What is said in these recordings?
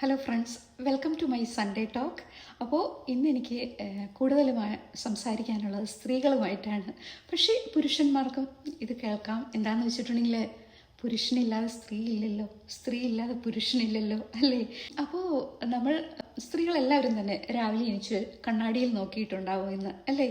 Hello friends welcome to my Sunday talk അപ്പോൾ ഇന്ന് എനിക്ക് കൂടുതലുമായി സംസാരിക്കാനുള്ളത് സ്ത്രീകളുമായിട്ടാണ്. പക്ഷേ പുരുഷന്മാർക്കും ഇത് കേൾക്കാം. എന്താണെന്ന് വെച്ചിട്ടുണ്ടെങ്കിൽ പുരുഷനില്ലാതെ സ്ത്രീ ഇല്ലല്ലോ സ്ത്രീ ഇല്ലാതെ പുരുഷനില്ലല്ലോ അല്ലേ? അപ്പോൾ നമ്മൾ സ്ത്രീകളെല്ലാവരും തന്നെ രാവിലെ എണീച്ച് കണ്ണാടിയിൽ നോക്കിയിട്ടുണ്ടാവും ഇന്ന് അല്ലേ?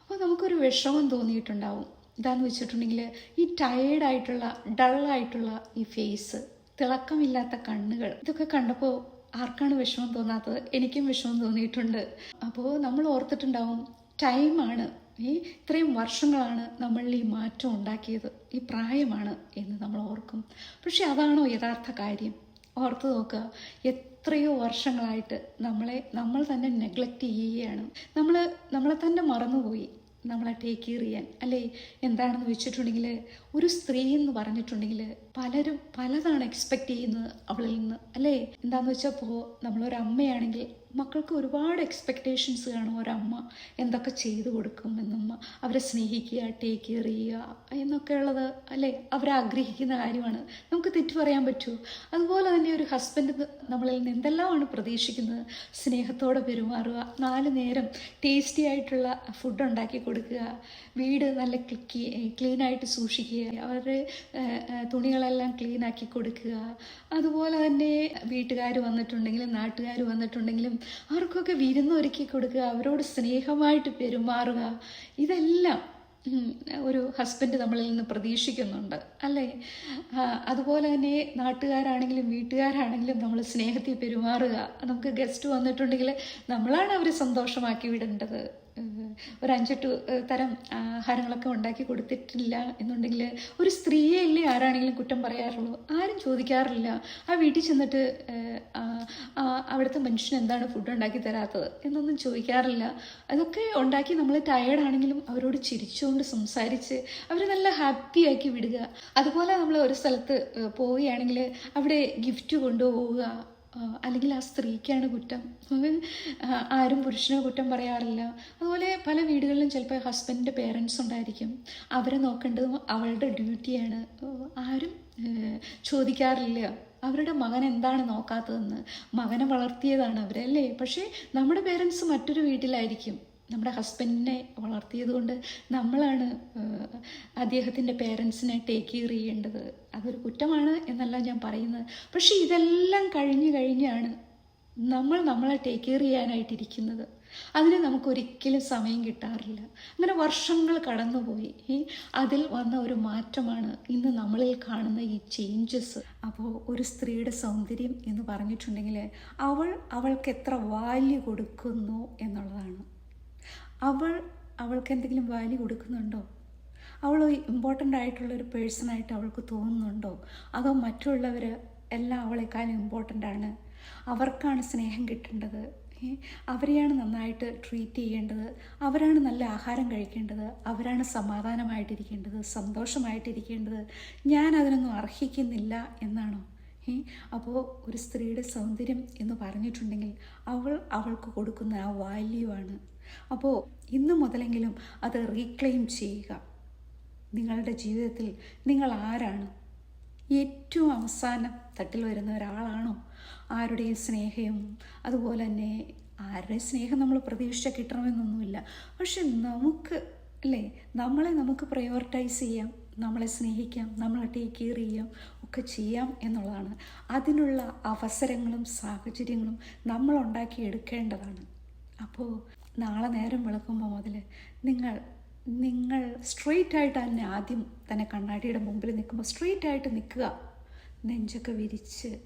അപ്പോൾ നമുക്കൊരു വിഷമം തോന്നിയിട്ടുണ്ടാവും. ഇതാന്ന് വെച്ചിട്ടുണ്ടെങ്കിൽ ഈ ടയേർഡായിട്ടുള്ള ഡള്ളായിട്ടുള്ള ഈ ഫേസ് തിളക്കമില്ലാത്ത കണ്ണുകൾ. ഇതൊക്കെ കണ്ടപ്പോൾ ആർക്കാണ് വിഷമം തോന്നാത്തത്? എനിക്കും വിഷമം തോന്നിയിട്ടുണ്ട്. അപ്പോൾ നമ്മൾ ഓർത്തിട്ടുണ്ടാവും ടൈമാണ് ഈ ഇത്രയും വർഷങ്ങളാണ് നമ്മളിൽ ഈ മാറ്റം ഉണ്ടാക്കിയത്. ഈ പ്രായമാണ് എന്ന് നമ്മൾ ഓർക്കും. പക്ഷെ അതാണോ യഥാർത്ഥ കാര്യം? ഓർത്ത് നോക്കുക. എത്രയോ വർഷങ്ങളായിട്ട് നമ്മളെ നമ്മൾ തന്നെ നെഗ്ലക്റ്റ് ചെയ്യുകയാണ്. നമ്മൾ നമ്മളെ തന്നെ മറന്നുപോയി നമ്മളെ ടേക്ക് കെയർ ചെയ്യാൻ. അല്ലേ? എന്താണെന്ന് വെച്ചിട്ടുണ്ടെങ്കിൽ ഒരു സ്ത്രീ എന്ന് പറഞ്ഞിട്ടുണ്ടെങ്കിൽ പലരും പലതാണ് എക്സ്പെക്റ്റ് ചെയ്യുന്നത് അവളിൽ നിന്ന്. അല്ലേ? എന്താന്ന് വെച്ചപ്പോ നമ്മളൊരു അമ്മയാണെങ്കിൽ മക്കൾക്ക് ഒരുപാട് എക്സ്പെക്റ്റേഷൻസ് കാണും. ഒരമ്മ എന്തൊക്കെ ചെയ്തു കൊടുക്കും എന്നമ്മ. അവരെ സ്നേഹിക്കുക ടേക്ക് കെയർ ചെയ്യുക എന്നൊക്കെ ഉള്ളത് അല്ലേ ആഗ്രഹിക്കുന്ന കാര്യമാണ്. നമുക്ക് തെറ്റു പറയാൻ പറ്റുമോ അതുപോലെ തന്നെ ഒരു ഹസ്ബൻഡ് നമ്മളിൽ നിന്ന് എന്തെല്ലാമാണ് പ്രതീക്ഷിക്കുന്നത്? സ്നേഹത്തോടെ പെരുമാറുക നാല് നേരം ടേസ്റ്റി ആയിട്ടുള്ള ഫുഡ് ഉണ്ടാക്കി കൊടുക്കുക വീട് നല്ല ക്ലീനായിട്ട് സൂക്ഷിക്കുക അവരുടെ ഏഹ്, തുണികളെല്ലാം ക്ലീൻ ആക്കി കൊടുക്കുക. അതുപോലെ തന്നെ വീട്ടുകാർ വന്നിട്ടുണ്ടെങ്കിലും നാട്ടുകാർ വന്നിട്ടുണ്ടെങ്കിലും അവർക്കൊക്കെ വിരുന്നൊരുക്കി കൊടുക്കുക അവരോട് സ്നേഹമായിട്ട് പെരുമാറുക. ഇതെല്ലാം ഒരു ഹസ്ബൻഡ് നമ്മളിൽ നിന്ന് പ്രതീക്ഷിക്കുന്നുണ്ട്. അല്ലേ? അതുപോലെ തന്നെ നാട്ടുകാരാണെങ്കിലും വീട്ടുകാരാണെങ്കിലും നമ്മൾ സ്നേഹത്തിൽ പെരുമാറുക. നമുക്ക് ഗസ്റ്റ് വന്നിട്ടുണ്ടെങ്കിൽ നമ്മളാണ് അവരെ സന്തോഷമാക്കി വിടേണ്ടത്. ഒരു അഞ്ചെട്ട് തരം ആഹാരങ്ങളൊക്കെ ഉണ്ടാക്കി കൊടുത്തിട്ടില്ല എന്നുണ്ടെങ്കിൽ ഒരു സ്ത്രീയെ അല്ലേ ആരാണെങ്കിലും കുറ്റം പറയാറുള്ളൂ? ആരും ചോദിക്കാറില്ല. ആ വീട്ടിൽ ചെന്നിട്ട് അവിടുത്തെ മനുഷ്യൻ എന്താണ് ഫുഡ് ഉണ്ടാക്കി തരാത്തത് എന്നൊന്നും ചോദിക്കാറില്ല. അതൊക്കെ ഉണ്ടാക്കി നമ്മൾ ടയേർഡാണെങ്കിലും അവരോട് ചിരിച്ചുകൊണ്ട് സംസാരിച്ച് അവരെ നല്ല ഹാപ്പി ആക്കി വിടുക. അതുപോലെ നമ്മൾ ഒരു സ്ഥലത്ത് പോവുകയാണെങ്കിൽ അവിടെ ഗിഫ്റ്റ് കൊണ്ടുപോവുക. അല്ലെങ്കിൽ ആ സ്ത്രീക്കാണ് കുറ്റം. ആരും പുരുഷനെ കുറ്റം പറയാറില്ല. അതുപോലെ പല വീടുകളിലും ചിലപ്പോൾ ഹസ്ബൻഡിന്റെ പേരൻസ് ഉണ്ടായിരിക്കും. അവരെ നോക്കേണ്ടതും അവളുടെ ഡ്യൂട്ടിയാണ് ആരും ചോദിക്കാറില്ല. അവരുടെ മകൻ എന്താണ് നോക്കാത്തതെന്ന്. മകനെ വളർത്തിയതാണ് അവരല്ലേ പക്ഷേ നമ്മുടെ പേരൻസ് മറ്റൊരു വീട്ടിലായിരിക്കും. നമ്മുടെ ഹസ്ബൻഡിനെ വളർത്തിയത് കൊണ്ട് നമ്മളാണ് അദ്ദേഹത്തിന്റെ പേരൻസിനെ ടേക്ക് കെയർ ചെയ്യേണ്ടത്. അതൊരു കുറ്റമാണ് എന്നല്ല ഞാൻ പറയുന്നത്. പക്ഷെ ഇതെല്ലാം കഴിഞ്ഞു കഴിഞ്ഞാണ് നമ്മൾ നമ്മളെ ടേക്ക് കെയർ ചെയ്യാനായിട്ടിരിക്കുന്നത്. അതിന് നമുക്കൊരിക്കലും സമയം കിട്ടാറില്ല. അങ്ങനെ വർഷങ്ങൾ കടന്നുപോയി. അതിൽ വന്ന ഒരു മാറ്റമാണ് ഇന്ന് നമ്മളിൽ കാണുന്ന ഈ ചേഞ്ചസ് അപ്പോൾ ഒരു സ്ത്രീയുടെ സൗന്ദര്യം എന്ന് പറഞ്ഞിട്ടുണ്ടെങ്കിൽ അവൾ അവൾക്ക് എത്ര വാല്യൂ കൊടുക്കുന്നു എന്നുള്ളതാണ്. അവൾ അവൾക്ക് എന്തെങ്കിലും വാല്യൂ കൊടുക്കുന്നുണ്ടോ? അവൾ ഇമ്പോർട്ടന്റ് ഒരു പേഴ്സണായിട്ട് അവൾക്ക് തോന്നുന്നുണ്ടോ? അതോ മറ്റുള്ളവർ എല്ലാം അവളെക്കാളും ഇമ്പോർട്ടന്റ് ആണ്? അവർക്കാണ് സ്നേഹം കിട്ടേണ്ടത്. അവരെയാണ് നന്നായിട്ട് ട്രീറ്റ് ചെയ്യേണ്ടത്. അവരാണ് നല്ല ആഹാരം കഴിക്കേണ്ടത്. അവരാണ് സമാധാനമായിട്ടിരിക്കേണ്ടത്. സന്തോഷമായിട്ടിരിക്കേണ്ടത്. ഞാൻ അതിനൊന്നും അർഹിക്കുന്നില്ല എന്നാണോ? അപ്പോൾ ഒരു സ്ത്രീയുടെ സൗന്ദര്യം എന്ന് പറഞ്ഞിട്ടുണ്ടെങ്കിൽ അവൾ അവൾക്ക് കൊടുക്കുന്ന ആ വാല്യൂ ആണ്. അപ്പോൾ ഇന്ന് മുതലെങ്കിലും അത് റീക്ലെയിം ചെയ്യുക. നിങ്ങളുടെ ജീവിതത്തിൽ നിങ്ങൾ ആരാണ്? ഏറ്റവും അവസാനം തട്ടിൽ വരുന്ന ഒരാളാണോ? ആരുടെയും സ്നേഹവും അതുപോലെ തന്നെ ആരുടെ സ്നേഹം നമ്മൾ പ്രതീക്ഷിച്ച കിട്ടണമെന്നൊന്നുമില്ല. പക്ഷെ നമുക്ക് അല്ലേ? നമ്മളെ നമുക്ക് പ്രയോറിറ്റൈസ് ചെയ്യാം. നമ്മളെ സ്നേഹിക്കാം. നമ്മളെ ടേക്ക് കെയർ ചെയ്യാം. ഒക്കെ ചെയ്യാം എന്നുള്ളതാണ്. അതിനുള്ള അവസരങ്ങളും സാഹചര്യങ്ങളും നമ്മൾ ഉണ്ടാക്കി എടുക്കേണ്ടതാണ് അപ്പോൾ നാളെ നേരം വിളക്കുമ്പോൾ മുതൽ നിങ്ങൾ നിങ്ങൾ സ്ട്രെയിറ്റ് ആയിട്ട് തന്നെ ആദ്യം തന്നെ കണ്ണാടിയുടെ മുമ്പിൽ നിൽക്കുമ്പോൾ സ്ട്രെയിറ്റ് ആയിട്ട് നിൽക്കുക. നെഞ്ചൊക്കെ വിരിച്ച്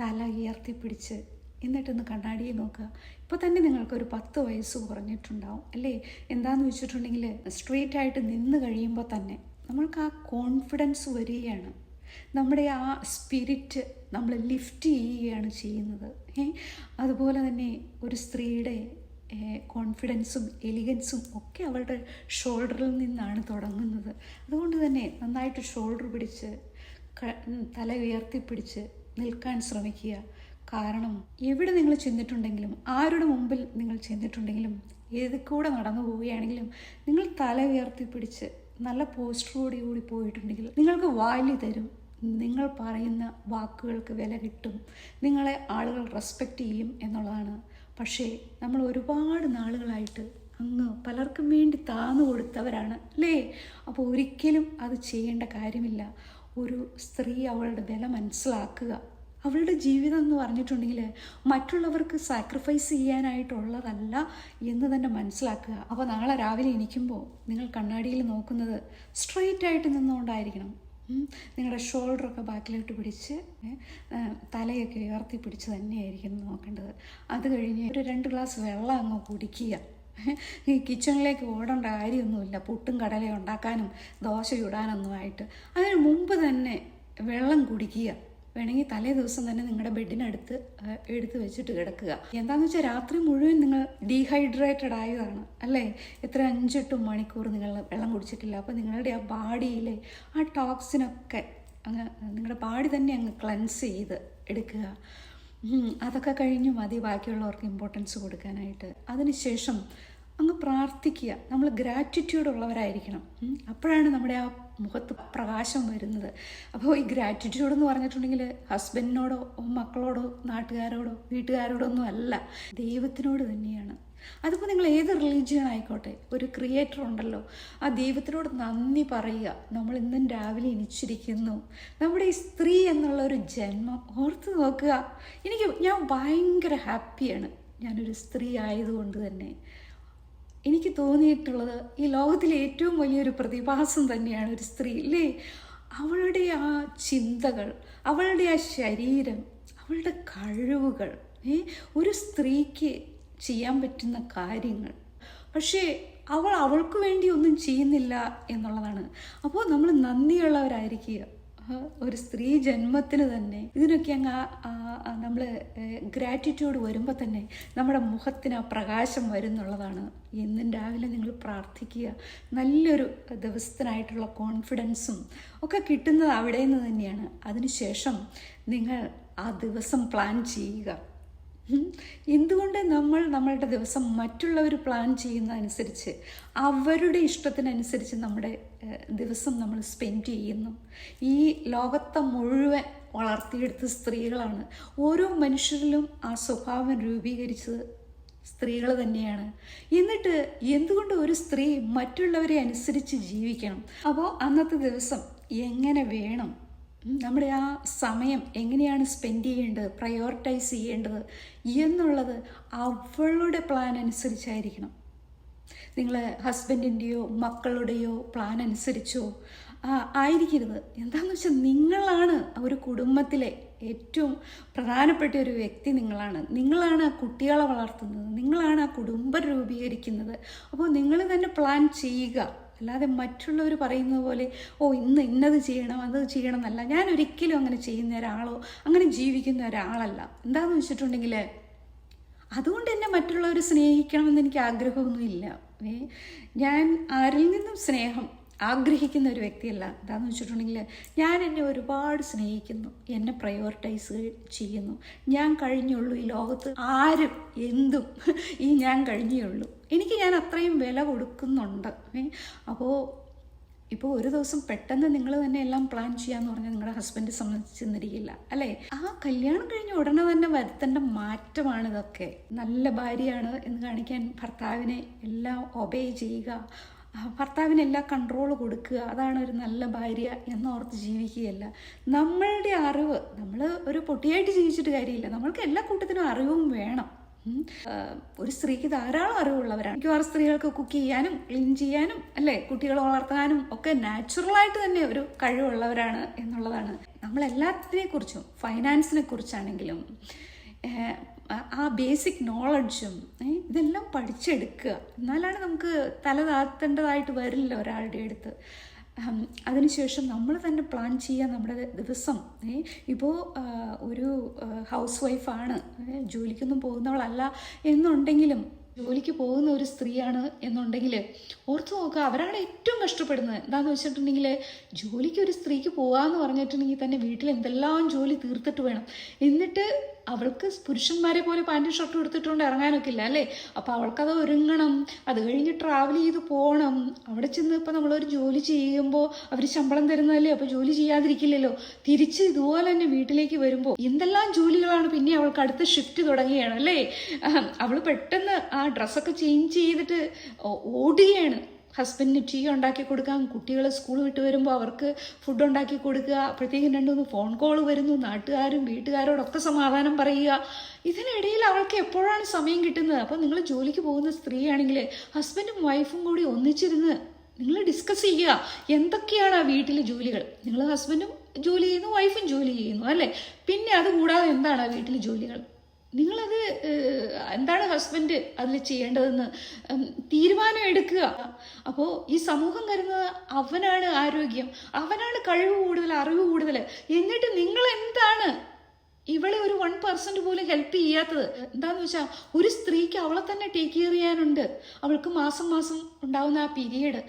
തല ഉയർത്തി പിടിച്ച് എന്നിട്ടൊന്ന് കണ്ണാടിയെ നോക്കുക. ഇപ്പോൾ തന്നെ നിങ്ങൾക്കൊരു പത്ത് വയസ്സ് കുറഞ്ഞിട്ടുണ്ടാവും അല്ലേ? എന്താണെന്ന് വെച്ചിട്ടുണ്ടെങ്കിൽ സ്ട്രെയിറ്റ് ആയിട്ട് നിന്ന് കഴിയുമ്പോൾ തന്നെ നമ്മൾക്ക് ആ കോൺഫിഡൻസ് വരികയാണ്. നമ്മുടെ ആ സ്പിരിറ്റ് നമ്മൾ ലിഫ്റ്റ് ചെയ്യുകയാണ് ചെയ്യുന്നത്. അതുപോലെ തന്നെ ഒരു സ്ത്രീയുടെ കോൺഫിഡൻസും എലിഗൻസും ഒക്കെ അവളുടെ ഷോൾഡറിൽ നിന്നാണ് തുടങ്ങുന്നത്. അതുകൊണ്ട് തന്നെ നന്നായിട്ട് ഷോൾഡർ പിടിച്ച് തല ഉയർത്തിപ്പിടിച്ച് നിൽക്കാൻ ശ്രമിക്കുക. കാരണം എവിടെ നിങ്ങൾ ചെന്നിട്ടുണ്ടെങ്കിലും ആരുടെ മുമ്പിൽ നിങ്ങൾ ചെന്നിട്ടുണ്ടെങ്കിലും ഏത് കൂടെ നടന്നു പോവുകയാണെങ്കിലും നിങ്ങൾ തല ഉയർത്തിപ്പിടിച്ച് നല്ല പോസ്റ്ററോടി കൂടി പോയിട്ടുണ്ടെങ്കിൽ നിങ്ങൾക്ക് വാല്യൂ തരും. നിങ്ങൾ പറയുന്ന വാക്കുകൾക്ക് വില കിട്ടും. നിങ്ങളെ ആളുകൾ റെസ്പെക്റ്റ് ചെയ്യും എന്നുള്ളതാണ്. പക്ഷേ നമ്മൾ ഒരുപാട് നാളുകളായിട്ട് അങ്ങ് പലർക്കും വേണ്ടി താന്നു കൊടുത്തവരാണ് അല്ലേ? അപ്പോൾ ഒരിക്കലും അത് ചെയ്യേണ്ട കാര്യമില്ല. ഒരു സ്ത്രീ അവളുടെ വില മനസ്സിലാക്കുക. അവളുടെ ജീവിതം എന്ന് പറഞ്ഞിട്ടുണ്ടെങ്കിൽ മറ്റുള്ളവർക്ക് സാക്രിഫൈസ് ചെയ്യാനായിട്ടുള്ളതല്ല എന്ന് തന്നെ മനസ്സിലാക്കുക. അപ്പോൾ നാളെ രാവിലെ എണീക്കുമ്പോൾ നിങ്ങൾ കണ്ണാടിയിൽ നോക്കുന്നത് സ്ട്രെയിറ്റ് ആയിട്ട് നിന്നുകൊണ്ടായിരിക്കണം. നിങ്ങളുടെ ഷോൾഡറൊക്കെ ബാക്കിലോട്ട് പിടിച്ച് തലയൊക്കെ ഉയർത്തി പിടിച്ച് തന്നെയായിരിക്കും നോക്കേണ്ടത്. അത് കഴിഞ്ഞ് ഒരു രണ്ട് ഗ്ലാസ് വെള്ളം അങ്ങ് കുടിക്കുക. ഈ കിച്ചണിലേക്ക് ഓടേണ്ട കാര്യമൊന്നുമില്ല. പുട്ടും കടലയും ഉണ്ടാക്കാനും ദോശ ഇടാനൊന്നുമായിട്ട് അതിന് മുമ്പ് തന്നെ വെള്ളം കുടിക്കുക. വേണമെങ്കിൽ തലേ ദിവസം തന്നെ നിങ്ങളുടെ ബെഡിനടുത്ത് എടുത്ത് വെച്ചിട്ട് കിടക്കുക. എന്താണെന്ന് വെച്ചാൽ രാത്രി മുഴുവൻ നിങ്ങൾ ഡീഹൈഡ്രേറ്റഡ് ആയതാണ് അല്ലേ? എത്ര അഞ്ചെട്ട് മണിക്കൂർ നിങ്ങൾ വെള്ളം കുടിച്ചിട്ടില്ല. അപ്പോൾ നിങ്ങളുടെ ആ ബാഡിയിലെ ആ ടോക്സിനൊക്കെ അങ്ങ് നിങ്ങളുടെ ബാഡി തന്നെ അങ്ങ് ക്ലൻസ് ചെയ്ത് എടുക്കുക. അതൊക്കെ കഴിഞ്ഞ് മതി ബാക്കിയുള്ളവർക്ക് ഇമ്പോർട്ടൻസ് കൊടുക്കാനായിട്ട്. അതിനുശേഷം അങ്ങ് പ്രാർത്ഥിക്കുക. നമ്മൾ ഗ്രാറ്റിറ്റ്യൂഡ് ഉള്ളവരായിരിക്കണം. അപ്പോഴാണ് നമ്മുടെ ആ മുഖത്ത് പ്രകാശം വരുന്നത്. അപ്പോൾ ഈ ഗ്രാറ്റിറ്റ്യൂഡ് എന്ന് പറഞ്ഞിട്ടുണ്ടെങ്കിൽ ഹസ്ബൻഡിനോടോ മക്കളോടോ നാട്ടുകാരോടോ വീട്ടുകാരോടോ ഒന്നും അല്ല. ദൈവത്തിനോട് തന്നെയാണ്. അതിപ്പോൾ നിങ്ങൾ ഏത് റിലീജിയൻ ആയിക്കോട്ടെ ഒരു ക്രിയേറ്റർ ഉണ്ടല്ലോ ആ ദൈവത്തിനോട് നന്ദി പറയുക. നമ്മൾ ഇന്നും രാവിലെ എണിച്ചിരിക്കുന്നു. നമ്മുടെ ഈ സ്ത്രീ എന്നുള്ള ഒരു ജന്മം ഓർത്ത് നോക്കുക. എനിക്ക് ഞാൻ ഭയങ്കര ഹാപ്പിയാണ് ഞാനൊരു സ്ത്രീ ആയതുകൊണ്ട് തന്നെ. എനിക്ക് തോന്നിയിട്ടുള്ളത് ഈ ലോകത്തിലെ ഏറ്റവും വലിയൊരു പ്രതിഭാസം തന്നെയാണ് ഒരു സ്ത്രീ അല്ലേ അവളുടെ ആ ചിന്തകൾ അവളുടെ ആ ശരീരം അവളുടെ കഴിവുകൾ ഒരു സ്ത്രീക്ക് ചെയ്യാൻ പറ്റുന്ന കാര്യങ്ങൾ. പക്ഷേ അവൾ അവൾക്ക് വേണ്ടി ഒന്നും ചെയ്യുന്നില്ല എന്നുള്ളതാണ്. അപ്പോൾ നമ്മൾ നന്ദിയുള്ളവരായിരിക്കുക. ഒരു സ്ത്രീ ജന്മത്തിന് തന്നെ ഇതിനൊക്കെ അങ്ങ് നമ്മൾ ഗ്രാറ്റിറ്റ്യൂഡ് വരുമ്പോൾ തന്നെ നമ്മുടെ മുഖത്തിന് ആ പ്രകാശം വരുന്നുള്ളതാണ്. എന്നും രാവിലെ നിങ്ങൾ പ്രാർത്ഥിക്കുക. നല്ലൊരു ദിവസത്തിനായിട്ടുള്ള കോൺഫിഡൻസും ഒക്കെ കിട്ടുന്നത് അവിടെ നിന്ന് തന്നെയാണ്. അതിനുശേഷം നിങ്ങൾ ആ ദിവസം പ്ലാൻ ചെയ്യുക. എന്തുകൊണ്ട് നമ്മൾ നമ്മളുടെ ദിവസം മറ്റുള്ളവർ പ്ലാൻ ചെയ്യുന്നതനുസരിച്ച് അവരുടെ ഇഷ്ടത്തിനനുസരിച്ച് നമ്മുടെ ദിവസം നമ്മൾ സ്പെൻഡ് ചെയ്യുന്നു? ഈ ലോകത്തെ മുഴുവൻ വളർത്തിയെടുത്ത സ്ത്രീകളാണ്. ഓരോ മനുഷ്യരിലും ആ സ്വഭാവം രൂപീകരിച്ചത് സ്ത്രീകൾ തന്നെയാണ്. എന്നിട്ട് എന്തുകൊണ്ട് ഒരു സ്ത്രീ മറ്റുള്ളവരെ അനുസരിച്ച് ജീവിക്കണം? അപ്പോൾ അന്നത്തെ ദിവസം എങ്ങനെ വേണം? നമ്മുടെ ആ സമയം എങ്ങനെയാണ് സ്പെൻഡ് ചെയ്യേണ്ടത് പ്രയോറിറ്റൈസ് ചെയ്യേണ്ടത് എന്നുള്ളത് അവളുടെ പ്ലാൻ അനുസരിച്ചായിരിക്കണം. നിങ്ങൾ ഹസ്ബൻഡിന്റെയോ മക്കളുടെയോ പ്ലാൻ അനുസരിച്ചോ ആയിരിക്കരുത്. എന്താണെന്ന് വെച്ചാൽ നിങ്ങളാണ് ഒരു കുടുംബത്തിലെ ഏറ്റവും പ്രധാനപ്പെട്ട ഒരു വ്യക്തി നിങ്ങളാണ്. നിങ്ങളാണ് ആ കുട്ടികളെ വളർത്തുന്നത്. നിങ്ങളാണ് ആ കുടുംബം രൂപീകരിക്കുന്നത്. അപ്പോൾ നിങ്ങൾ തന്നെ പ്ലാൻ ചെയ്യുക. അല്ലാതെ മറ്റുള്ളവർ പറയുന്നത് പോലെ ഓ ഇന്ന് ഇന്നത് ചെയ്യണം അത് ചെയ്യണം എന്നല്ല ഞാൻ ഒരിക്കലും അങ്ങനെ ചെയ്യുന്ന ഒരാളോ അങ്ങനെ ജീവിക്കുന്ന ഒരാളല്ല. എന്താണെന്ന് വെച്ചിട്ടുണ്ടെങ്കിൽ അതുകൊണ്ട് തന്നെ മറ്റുള്ളവർ സ്നേഹിക്കണമെന്ന് എനിക്ക് ആഗ്രഹമൊന്നുമില്ല. ഞാൻ ആരിൽ നിന്നും സ്നേഹം ആഗ്രഹിക്കുന്ന ഒരു വ്യക്തിയല്ല. എന്താണെന്ന് വെച്ചിട്ടുണ്ടെങ്കിൽ ഞാൻ എന്നെ ഒരുപാട് സ്നേഹിക്കുന്നു. എന്നെ പ്രയോറിറ്റൈസ് ചെയ്യുന്നു. ഞാൻ കഴിഞ്ഞുള്ളൂ ഈ ലോകത്ത്. ആരും എന്തും ഈ ഞാൻ കഴിഞ്ഞേ ഉള്ളൂ എനിക്ക് ഞാൻ അത്രയും വില കൊടുക്കുന്നുണ്ട്. അപ്പോൾ ഇപ്പോൾ ഒരു ദിവസം പെട്ടെന്ന് നിങ്ങൾ തന്നെ എല്ലാം പ്ലാൻ ചെയ്യാന്ന് പറഞ്ഞാൽ നിങ്ങളുടെ ഹസ്ബൻഡ് സമ്മതിച്ചെന്നിരിക്കില്ല അല്ലേ? ആ കല്യാണം കഴിഞ്ഞ ഉടനെ തന്നെ വരുത്തേണ്ട മാറ്റമാണ് ഇതൊക്കെ. നല്ല ഭാര്യയാണ് എന്ന് കാണിക്കാൻ ഭർത്താവിനെ എല്ലാം ഒബേ ചെയ്യുക. ഭർത്താവിന് എല്ലാ കൺട്രോൾ കൊടുക്കുക. അതാണ് ഒരു നല്ല ഭാര്യ എന്നോർത്ത് ജീവിക്കുകയല്ല. നമ്മളുടെ അറിവ് നമ്മൾ ഒരു പൊട്ടിയായിട്ട് ജീവിച്ചിട്ട് കാര്യമില്ല. നമ്മൾക്ക് എല്ലാ കൂട്ടത്തിനും അറിവും വേണം. ഒരു സ്ത്രീക്ക് ധാരാളം അറിവുള്ളവരാണ്. മിക്കവാറും സ്ത്രീകൾക്ക് കുക്ക് ചെയ്യാനും ക്ലീൻ ചെയ്യാനും അല്ലേ? കുട്ടികളെ വളർത്താനും ഒക്കെ നാച്ചുറലായിട്ട് തന്നെ ഒരു കഴിവുള്ളവരാണ് എന്നുള്ളതാണ്. നമ്മൾ എല്ലാത്തിനെ കുറിച്ചും ഫൈനാൻസിനെ കുറിച്ചാണെങ്കിലും ആ- ബേസിക് നോളജും ഇതെല്ലാം പഠിച്ചെടുക്കുക. എന്നാലാണ് നമുക്ക് തല താത്തേണ്ടതായിട്ട് വരില്ല ഒരാളുടെ അടുത്ത്. അതിനുശേഷം നമ്മൾ തന്നെ പ്ലാൻ ചെയ്യുക നമ്മുടെ ദിവസം. ഇപ്പോൾ ഒരു ഹൗസ് വൈഫാണ് ജോലിക്കൊന്നും പോകുന്നവളല്ല എന്നുണ്ടെങ്കിലും ജോലിക്ക് പോകുന്ന ഒരു സ്ത്രീയാണ് എന്നുണ്ടെങ്കിൽ ഓർത്ത് നോക്കുക അവരാണ് ഏറ്റവും കഷ്ടപ്പെടുന്നത്. എന്താണെന്ന് വെച്ചിട്ടുണ്ടെങ്കിൽ ജോലിക്ക് ഒരു സ്ത്രീക്ക് പോകാമെന്ന് പറഞ്ഞിട്ടുണ്ടെങ്കിൽ തന്നെ വീട്ടിൽ എന്തെല്ലാം ജോലി തീർത്തിട്ട് വേണം. എന്നിട്ട് അവൾക്ക് പുരുഷന്മാരെ പോലെ പാന്റും ഷർട്ടും എടുത്തിട്ടുകൊണ്ട് ഇറങ്ങാനൊക്കെ ഇല്ല അല്ലേ? അപ്പോൾ അവൾക്കത് ഒരുങ്ങണം. അത് കഴിഞ്ഞ് ട്രാവൽ ചെയ്ത് പോകണം അവിടെ ചെന്ന് ഇപ്പോൾ നമ്മളൊരു ജോലി ചെയ്യുമ്പോൾ അവർ ശമ്പളം തരുന്നതല്ലേ? അപ്പോൾ ജോലി ചെയ്യാതിരിക്കില്ലല്ലോ. തിരിച്ച് ഇതുപോലെ തന്നെ വീട്ടിലേക്ക് വരുമ്പോൾ എന്തെല്ലാം ജോലികളാണ് പിന്നെ അവൾക്ക് അടുത്ത ഷിഫ്റ്റ് തുടങ്ങുകയാണ് അല്ലേ? അവൾ പെട്ടെന്ന് ആ ഡ്രസ്സൊക്കെ ചേഞ്ച് ചെയ്തിട്ട് ഓടുകയാണ്. ഹസ്ബൻഡിന് ടീ ഉണ്ടാക്കി കൊടുക്കാൻ കുട്ടികളെ സ്കൂൾ വിട്ട് വരുമ്പോൾ അവർക്ക് ഫുഡ് ഉണ്ടാക്കി കൊടുക്കുക അപ്പോഴത്തേക്കും രണ്ടുമൂന്ന് ഫോൺ കോൾ വരുന്നു നാട്ടുകാരും വീട്ടുകാരോടൊക്കെ സമാധാനം പറയുക. ഇതിനിടയിൽ അവൾക്ക് എപ്പോഴാണ് സമയം കിട്ടുന്നത്? അപ്പോൾ നിങ്ങൾ ജോലിക്ക് പോകുന്ന സ്ത്രീയാണെങ്കിൽ ഹസ്ബൻഡും വൈഫും കൂടി ഒന്നിച്ചിരുന്ന് നിങ്ങൾ ഡിസ്കസ് ചെയ്യുക എന്തൊക്കെയാണ് ആ വീട്ടിലെ ജോലികൾ? നിങ്ങൾ ഹസ്ബൻഡും ജോലി ചെയ്യുന്നു വൈഫും ജോലി ചെയ്യുന്നു അല്ലേ? പിന്നെ അതുകൂടാതെ എന്താണ് ആ വീട്ടിലെ ജോലികൾ? നിങ്ങളത് എന്താണ് ഹസ്ബൻഡ് അതിൽ ചെയ്യേണ്ടതെന്ന് തീരുമാനം എടുക്കുക. അപ്പോൾ ഈ സമൂഹം കരുതുന്നത് അവനാണ് ആരോഗ്യം അവനാണ് കഴിവ് കൂടുതൽ അറിവ് കൂടുതൽ. എന്നിട്ട് നിങ്ങൾ എന്താണ് ഇവളെ ഒരു വൺ പെർസെന്റ് പോലും ഹെൽപ്പ് ചെയ്യാത്തത്? എന്താന്ന് വെച്ചാൽ ഒരു സ്ത്രീക്ക് അവളെ തന്നെ ടേക്ക് കെയർ ചെയ്യാനുണ്ട്. അവൾക്ക് മാസം മാസം ഉണ്ടാവുന്ന ആ പീരീഡ്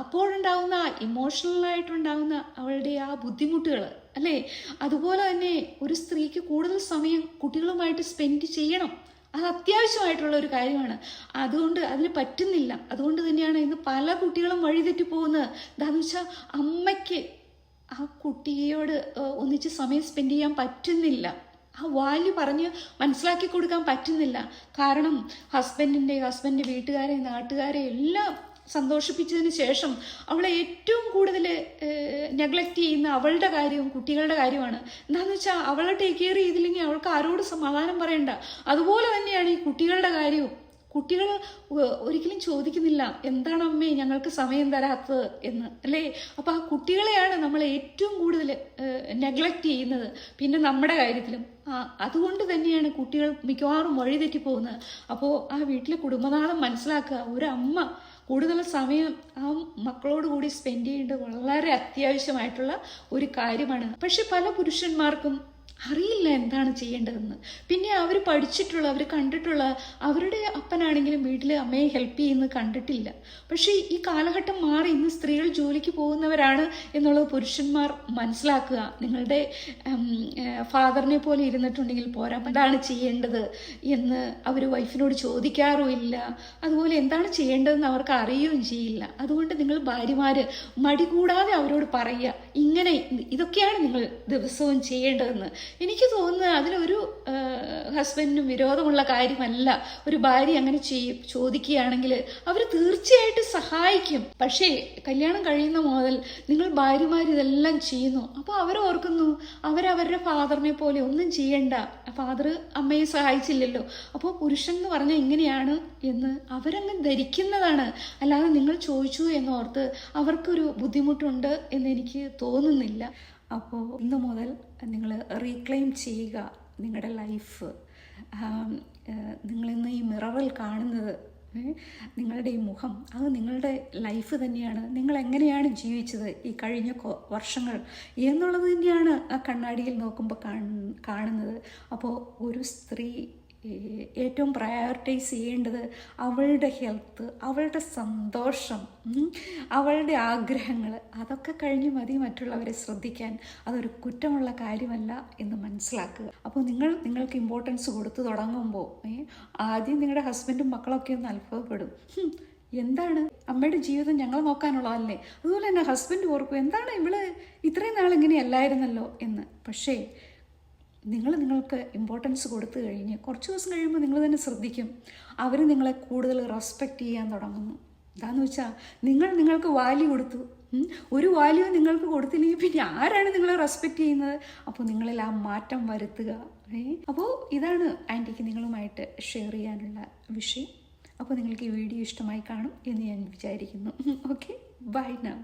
അപ്പോഴുണ്ടാവുന്ന ഇമോഷണൽ ആയിട്ടുണ്ടാവുന്ന അവളുടെ ആ ബുദ്ധിമുട്ടുകൾ അല്ലേ? അതുപോലെ തന്നെ ഒരു സ്ത്രീക്ക് കൂടുതൽ സമയം കുട്ടികളുമായിട്ട് സ്പെൻഡ് ചെയ്യണം. അത് അത്യാവശ്യമായിട്ടുള്ള ഒരു കാര്യമാണ്. അതുകൊണ്ട് അതിന് പറ്റുന്നില്ല. അതുകൊണ്ട് തന്നെയാണ് ഇന്ന് പല കുട്ടികളും വഴിതെറ്റി പോകുന്നത്. എന്താണെന്ന് വെച്ചാൽ അമ്മയ്ക്ക് ആ കുട്ടിയോട് ഒന്നിച്ച് സമയം സ്പെൻഡ് ചെയ്യാൻ പറ്റുന്നില്ല. ആ വാല്യൂ പറഞ്ഞ് മനസ്സിലാക്കി കൊടുക്കാൻ പറ്റുന്നില്ല. കാരണം ഹസ്ബൻഡിന്റെ ഹസ്ബൻഡ് വീട്ടുകാരെ നാട്ടുകാരെ എല്ലാം സന്തോഷിപ്പിച്ചതിന് ശേഷം അവളെ ഏറ്റവും കൂടുതൽ നെഗ്ലക്റ്റ് ചെയ്യുന്ന അവളുടെ കാര്യവും കുട്ടികളുടെ കാര്യമാണ്. എന്താണെന്ന് വെച്ചാൽ അവളെ ടേക്ക് കെയർ ചെയ്തില്ലെങ്കിൽ അവൾക്ക് ആരോട് സമാധാനം പറയണ്ട. അതുപോലെ തന്നെയാണ് ഈ കുട്ടികളുടെ കാര്യവും. കുട്ടികൾ ഒരിക്കലും ചോദിക്കുന്നില്ല എന്താണ് അമ്മേ ഞങ്ങൾക്ക് സമയം തരാത്തത്? എന്ന്. അല്ലേ? അപ്പോൾ ആ കുട്ടികളെയാണ് നമ്മൾ ഏറ്റവും കൂടുതൽ നെഗ്ലക്റ്റ് ചെയ്യുന്നത്. പിന്നെ നമ്മുടെ കാര്യത്തിലും. അതുകൊണ്ട് തന്നെയാണ് കുട്ടികൾ മിക്കവാറും വഴിതെറ്റി പോകുന്നത് അപ്പോൾ ആ വീട്ടിലെ കുടുംബനാളം മനസ്സിലാക്കുക ഒരമ്മ കൂടുതൽ സമയം ആ മക്കളോട് കൂടി സ്പെൻഡ് ചെയ്യേണ്ടത് വളരെ അത്യാവശ്യമായിട്ടുള്ള ഒരു കാര്യമാണ്. പക്ഷെ പല പുരുഷന്മാർക്കും അറിയില്ല എന്താണ് ചെയ്യേണ്ടതെന്ന്. പിന്നെ അവർ പഠിച്ചിട്ടുള്ള അവർ കണ്ടിട്ടുള്ള അവരുടെ അപ്പനാണെങ്കിലും വീട്ടിൽ അമ്മയെ ഹെൽപ്പ് ചെയ്യുന്നത് കണ്ടിട്ടില്ല. പക്ഷേ ഈ കാലഘട്ടം മാറി ഇന്ന് സ്ത്രീകൾ ജോലിക്ക് പോകുന്നവരാണ് എന്നുള്ളത് പുരുഷന്മാർ മനസ്സിലാക്കുക. നിങ്ങളുടെ ഫാദറിനെ പോലെ ഇരുന്നിട്ടുണ്ടെങ്കിൽ പോരാ. എന്താണ് ചെയ്യേണ്ടത് എന്ന് അവർ വൈഫിനോട് ചോദിക്കാറുമില്ല. അതുപോലെ എന്താണ് ചെയ്യേണ്ടതെന്ന് അവർക്ക് അറിയുകയും ചെയ്യില്ല. അതുകൊണ്ട് നിങ്ങൾ ഭാര്യമാര് മടി കൂടാതെ അവരോട് പറയുക. ഇങ്ങനെ ഇതൊക്കെയാണ് നിങ്ങൾ ദിവസവും ചെയ്യേണ്ടതെന്ന്. എനിക്ക് തോന്നുന്നത് അതിലൊരു ഹസ്ബൻഡിനും വിരോധമുള്ള കാര്യമല്ല. ഒരു ഭാര്യ അങ്ങനെ ചെയ്യും ചോദിക്കുകയാണെങ്കിൽ അവർ തീർച്ചയായിട്ടും സഹായിക്കും. പക്ഷേ കല്യാണം കഴിയുന്ന മുതൽ നിങ്ങൾ ഭാര്യമാർ ഇതെല്ലാം ചെയ്യുന്നു. അപ്പോൾ അവർ ഓർക്കുന്നു അവരവരുടെ ഫാദറിനെ പോലെ ഒന്നും ചെയ്യണ്ട. ഫാദർ അമ്മയെ സഹായിച്ചില്ലല്ലോ. അപ്പോൾ പുരുഷൻ എന്ന് പറഞ്ഞാൽ ഇങ്ങനെയാണ് എന്ന് അവരങ്ങ് ധരിക്കുന്നതാണ്. അല്ലാതെ നിങ്ങൾ ചോദിച്ചു എന്നോർത്ത് അവർക്കൊരു ബുദ്ധിമുട്ടുണ്ട് എന്ന് എനിക്ക് തോന്നുന്നില്ല. അപ്പോൾ ഇന്ന് മുതൽ നിങ്ങൾ റീക്ലെയിം ചെയ്യുക നിങ്ങളുടെ ലൈഫ് നിങ്ങളിന്ന് ഈ മിററിൽ കാണുന്നത് നിങ്ങളുടെ ഈ മുഖം അത് നിങ്ങളുടെ ലൈഫ് തന്നെയാണ്. നിങ്ങൾ എങ്ങനെയാണ് ജീവിച്ചത് ഈ കഴിഞ്ഞ വർഷങ്ങൾ? എന്നുള്ളത് തന്നെയാണ് ആ കണ്ണാടിയിൽ നോക്കുമ്പോൾ കാണുന്നത്. അപ്പോൾ ഒരു സ്ത്രീ ഏറ്റവും പ്രയോറിറ്റൈസ് ചെയ്യേണ്ടത് അവളുടെ ഹെൽത്ത് അവളുടെ സന്തോഷം അവളുടെ ആഗ്രഹങ്ങൾ അതൊക്കെ കഴിഞ്ഞ് മതി മറ്റുള്ളവരെ ശ്രദ്ധിക്കാൻ. അതൊരു കുറ്റമുള്ള കാര്യമല്ല എന്ന് മനസ്സിലാക്കുക. അപ്പോൾ നിങ്ങൾ നിങ്ങൾക്ക് ഇമ്പോർട്ടൻസ് കൊടുത്ത് തുടങ്ങുമ്പോൾ ആദ്യം നിങ്ങളുടെ ഹസ്ബൻഡും മക്കളൊക്കെ ഒന്ന് അത്ഭുതപ്പെടും. എന്താണ്? അമ്മയുടെ ജീവിതം ഞങ്ങൾ നോക്കാനുള്ളതല്ലേ? അതുപോലെ തന്നെ ഹസ്ബൻഡ് ഓർക്കും എന്താണ് ഇവൾ ഇത്രയും നാൾ ഇങ്ങനെയല്ലായിരുന്നല്ലോ എന്ന്. പക്ഷേ നിങ്ങൾ നിങ്ങൾക്ക് ഇമ്പോർട്ടൻസ് കൊടുത്തു കഴിഞ്ഞ് കുറച്ച് ദിവസം കഴിയുമ്പോൾ നിങ്ങൾ തന്നെ ശ്രദ്ധിക്കും. അവർ നിങ്ങളെ കൂടുതൽ റെസ്പെക്റ്റ് ചെയ്യാൻ തുടങ്ങുന്നു. എന്താന്ന് വെച്ചാൽ നിങ്ങൾ നിങ്ങൾക്ക് വാല്യൂ കൊടുത്തു. ഒരു വാല്യൂ നിങ്ങൾക്ക് കൊടുത്തില്ലെങ്കിൽ പിന്നെ ആരാണ് നിങ്ങളെ റെസ്പെക്റ്റ് ചെയ്യുന്നത്? അപ്പോൾ നിങ്ങളിൽ ആ മാറ്റം വരുത്തുക. അപ്പോൾ ഇതാണ് ആന്റിക്ക് നിങ്ങളുമായിട്ട് ഷെയർ ചെയ്യാനുള്ള വിഷയം. അപ്പോൾ നിങ്ങൾക്ക് ഈ വീഡിയോ ഇഷ്ടമായി കാണും എന്ന് ഞാൻ വിചാരിക്കുന്നു. Okay buy now